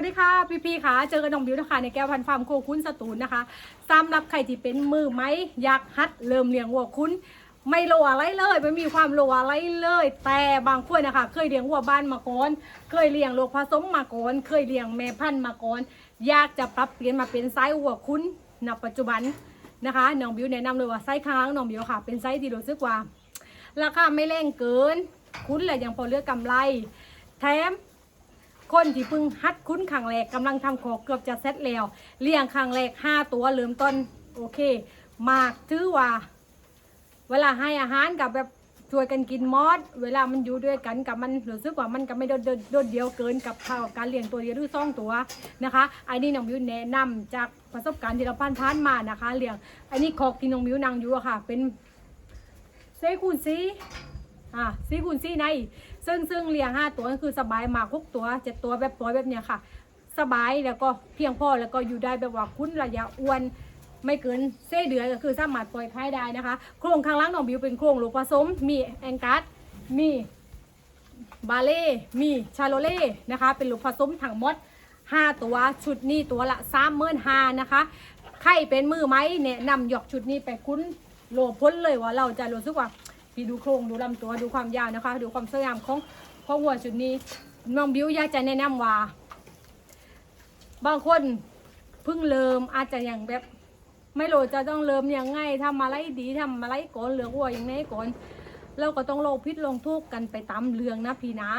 วัสดีค่ะพี่พีค่ะเจอกับน้องบิวนะคะในแก้วพันฟาร์มโคคุ้นสตูลนะคะสำหรับใครที่เป็นมือไม้อยากฮัดเริ่มเลี้ยงวัวคุ้น ไม่โลอะไรเลยไม่มีความโลอะไรเลย แต่บางคนนะคะเคยเลี้ยงวัวบ้านมาก่อนเคยเลี้ยงลูกผสมมาก่อนเคยเลี้ยงแม่พันธุ์มาก่อนอยากจะปรับเปลี่ยนมาเป็นไซส์วัวคุ้นณปัจจุบันนะคะน้องบิวแนะนำเลยว่าไซส์ข้างน้องบิวค่ะ เป็นไซส์ที่รู้สึกว่าราคาไม่แรงเกิน คุ้นและยังพอเลือกกำไร แถม คนที่เพิ่งฮัดคุ้นครั้งแรกกำลังทำขอเกือบจะเซ็ตแล้วเลี้ยงครั้งแรกห้าตัวเริ่มต้นโอเค มากถือว่า เวลาให้อาหารกับแบบช่วยกันกินมอดเวลามันอยู่ด้วยกันกับมันรู้สึกว่ามันก็ไม่โดดโดดเดียวเกินกับการเลี้ยงตัวเดียวหรือสองตัวนะคะอันนี้น้องมิวแนะนำจากประสบการณ์ที่เราผ่านผ่านๆมานะคะเลี้ยงอันนี้คอกที่น้องมิวนั่งอยู่อะค่ะ เป็นเซคูนซี อะซีคูณซีใน ซึ่งซึ่งเลี้ยงห้าตัวก็คือสบายมากหกตัวเจ็ดตัวแบบปล่อยแบบเนี้ยค่ะ สบายแล้วก็เพียงพอแล้วก็อยู่ได้แบบว่าคุ้นระยะอ้วนไม่เกินเส้เดือนก็คือสามารถปล่อยค่ายได้นะคะ โครงข้างล่างน้องบิวเป็นโครงลูกผสม มีแองกัสมีบาเล่มีชาโลเล่นะคะ เป็นลูกผสมทั้งมด 5 ตัวชุดนี้ตัวละ3ามหมื่นห้านะคะใครเป็นมือไหมแนะนำหยอกชุดนี้ไปคุ้นโลพ้นเลยว่าเราจะรู้สึกว่า พี่ดูโครงดูลำตัวดูความยาวนะคะ ดูความสวยงามของของวัวชุดนี้น้องบิวอยากจะแนะนำว่า บางคนเพิ่งเริ่มอาจจะอย่างแบบ ไม่รู้จะต้องเริ่มยังไงทำอะไรดีทำอะไรก่อนเหลืองวัวอย่างไงก่อนเราก็ต้องลงพิษลงทุกข์กันไปตามเรื่องนะพี่นะ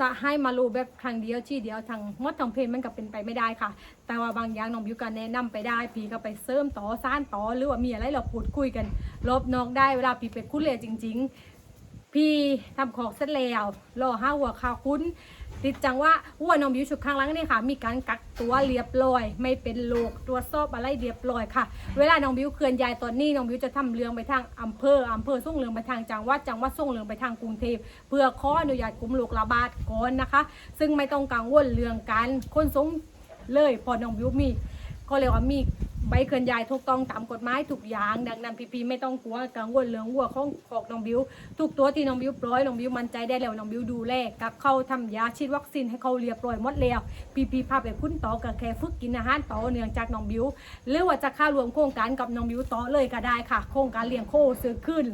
จะให้มารู้แบบครั้งเดียวที่เดียวทางมดทางเพลงมันก็เป็นไปไม่ได้ค่ะ แต่ว่าบางอย่างน้องบิวก็แนะนำไปได้พี่ก็ไปเสริมต่อซ่านต่อหรือว่ามีอะไรเราพูดคุยกันลบนอกได้เวลาพี่ไปคุ้นเลยจริง ๆ พี่ทำของเสร็จแล้วรอห้าหัวข่าวคุ้น ติดจังว่าวัวน้องบิวชุดข้างหลังนี่ค่ะ มีการกักตัวเรียบร้อย ไม่เป็นโรคตรวจสอบอะไรเรียบร้อยค่ะ เวลาน้องบิวเคลื่อนย้ายตอนนี้น้องบิวจะทำเรื่องไปทางอำเภออำเภอส่งเรื่องไปทางจังหวัดจังหวัดส่งเรื่องไปทางกรุงเทพเพื่อขออนุญาตกลุ่มโรคระบาดก่อนนะคะ ซึ่งไม่ต้องกังวลเรื่องการขนส่งเลยพอน้องบิวมีก็เรียกว่ามี ใบเคลื่อนย้ายถูกต้องตามกฎหมายทุกอย่าง ดังนั้นพี่พีไม่ต้องกลัวกังวลเรื่องวัวของของน้องบิวทุกตัวที่น้องบิวปล่อยน้องบิวมั่นใจได้แล้วน้องบิวดูแลกับเข้าทำยาฉีดวัคซีนให้เขาเรียบร้อยหมดแล้วพี่พีพาไปคุ้นต่อกับแค่ฝึกกินอาหารต่อเนื่องจากน้องบิวหรือว่าจะเข้ารวมโครงการกับน้องบิวต่อเลยก็ได้ค่ะ โครงการเลี้ยงโคซื้อขึ้น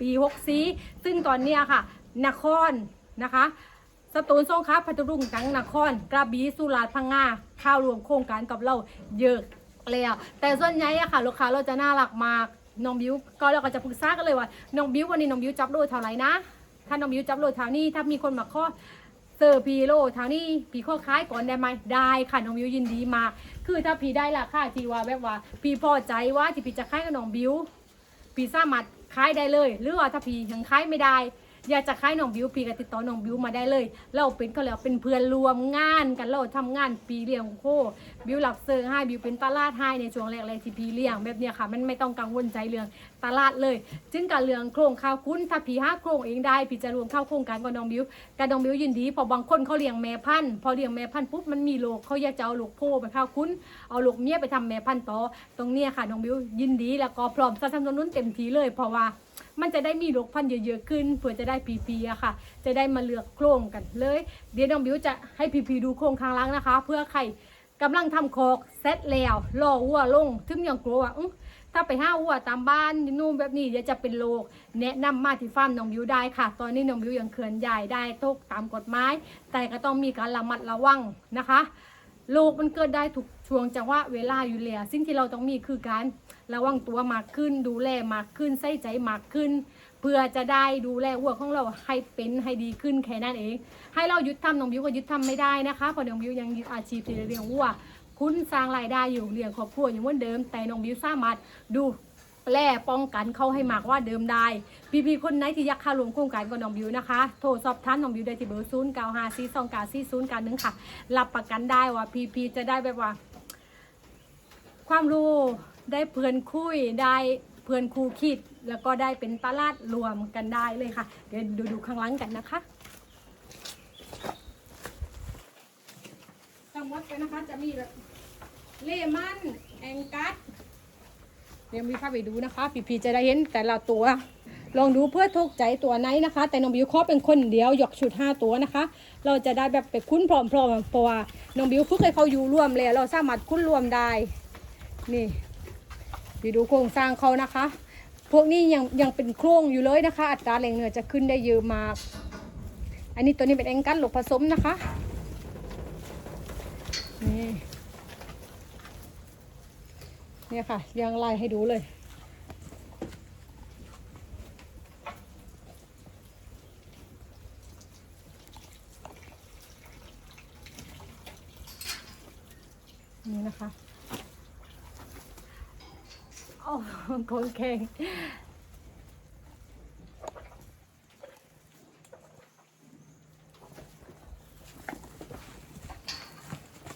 ปี6สีซึ่งตอนนี้ค่ะ นครนะคะสตูลสงขลาพัทลุงจังนคร กระบี่สุราษฎร์พังงาข้าวรวมโครงการกับเราเยอะ แล้ว แต่ส่วนใหญ่อะค่ะ ลูกค้าเราจะน่ารักมากน้องบิวก็เราก็จะปรึกษากันเลยว่าน้องบิววันนี้น้องบิวจับโลเท่าไหร่นะ ถ้าน้องบิวจับโลเท่านี้ถ้ามีคนมาข้อเซอร์พีโลเท่านี้พีข้อคล้ายก่อนได้ไหมได้ค่ะน้องบิวยินดีมาก คือถ้าพีได้ราคาที่ว่าแบบว่า พีพอใจว่าที่พีจะค้ายกับน้องบิวปีสามารถขายได้เลย หรือว่าถ้าพี่ยังขายไม่ได้ อยากจะขายน้องบิวปีก็ติดต่อน้องบิวมาได้เลย เราเป็นเขาเรียกว่าเป็นเพื่อนรวมงานกันเราทำงานปีเลี้ยงโคบิวหลักเซิงให้บิวเป็นตลาดให้ในช่วงแรกๆที่พี่เลี้ยงแบบเนี้ยค่ะ มันไม่ต้องกังวลใจเรื่องตลาดเลยจึงการเรื่องโครงข้าวคุ้นถ้าพี่ห้าโครงเองได้พี่จะรวมเข้าโครงการกับน้องบิวกับน้องบิวยินดีพอบางคนเขาเลี้ยงแม่พันธุ์พอเลี้ยงแม่พันธุ์ปุ๊บมันมีโรคเขาอยากจะเอาลูกโพไปข้าคุ้นเอาลูกเมียไปทำแม่พันธุ์ต่อตรงเนี้ยค่ะน้องบิวยินดีแล้วก็พร้อมสนับสนุนเต็มทีเลยเพราะว่ามันจะได้มีลูกพันธุ์เยอะๆขึ้นเพื่อจะได้ปีปีอะค่ะ จะได้มาเลือกโครงกันเลย เดี๋ยวน้องบิวจะให้พีพีดูโครงข้างล่างนะคะ เพื่อใครกำลังทำโคอกเซตแล้วรอวัวลงถึงยังกลัวว่าถ้าไปห้าวัวตามบ้านนู่นแบบนี้เดี๋ยวจะเป็นโรคแนะนำมาที่ฟาร์มน้องบิวได้ค่ะ ตอนนี้น้องบิวยังเคลื่อนย้ายได้ทุกตามกฎหมายแต่ก็ต้องมีการระมัดระวังนะคะ โรคมันเกิดได้ทุกช่วงจังหวะเวลาอยู่แล้วสิ่งที่เราต้องมีคือการระวังตัวมากขึ้น ดูแลมากขึ้น ใส่ใจมากขึ้น เพื่อจะได้ดูแลวัวของเราให้เป็นให้ดีขึ้นแค่นั้นเอง ให้เราหยุดทำน้องบิวก็หยุดทำไม่ได้นะคะเพราะน้องบิวยังยึดอาชีพที่เลี้ยงวัวคุณสร้างรายได้อยู่เลี้ยงครอบครัวอย่างเหมือนเดิม แต่น้องบิวสามารถดู แลป้องกันเขาให้มากว่าเดิมได้ พี่พีคนไหนที่อยากเข้ารวมโครงการกับน้องบิวนะคะ โทรสอบถามน้องบิวได้ที่เบอร์ศูนย์เก้าห้าสี่สองเก้าสี่ศูนย์เก้าหนึ่งค่ะ รับประกันได้ว่าพีพีจะได้แบบว่า ความรู้ได้เพื่อนคุยได้เพื่อนครูคิด แล้วก็ได้เป็นตลาดรวมกันได้เลยค่ะ เดี๋ยวดูดูข้างหลังกันนะคะทั้งหมดเลยนะคะจะมีแบบเลมันแองกัส ยวมีภาพไปดูนะคะพีพีจะได้เห็นแต่ละตัว ลองดูเพื่อทุกใจตัวไหนนะคะ แต่น้องบิวขอเป็นคนเดียวหยอกชุด 5 ตัวนะคะ เราจะได้แบบไปคุ้นพร้อมๆเพราะว่าน้องบิวคุกให้เขาอยู่ร่วมแล้วเราสามารถคุ้นรวมได้นี่ไปดูโครงสร้างเขานะคะ พวกนี้ยังยังเป็นโครงอยู่เลยนะคะ อัตราแรงเหนือจะขึ้นได้เยอะมาก อันนี้ตัวนี้เป็นแองกัสหลกผสมนะคะนี่ เนี่ยค่ะเรียังไล่ให้ดูเลย นี่นะคะโอ้คนแข่ง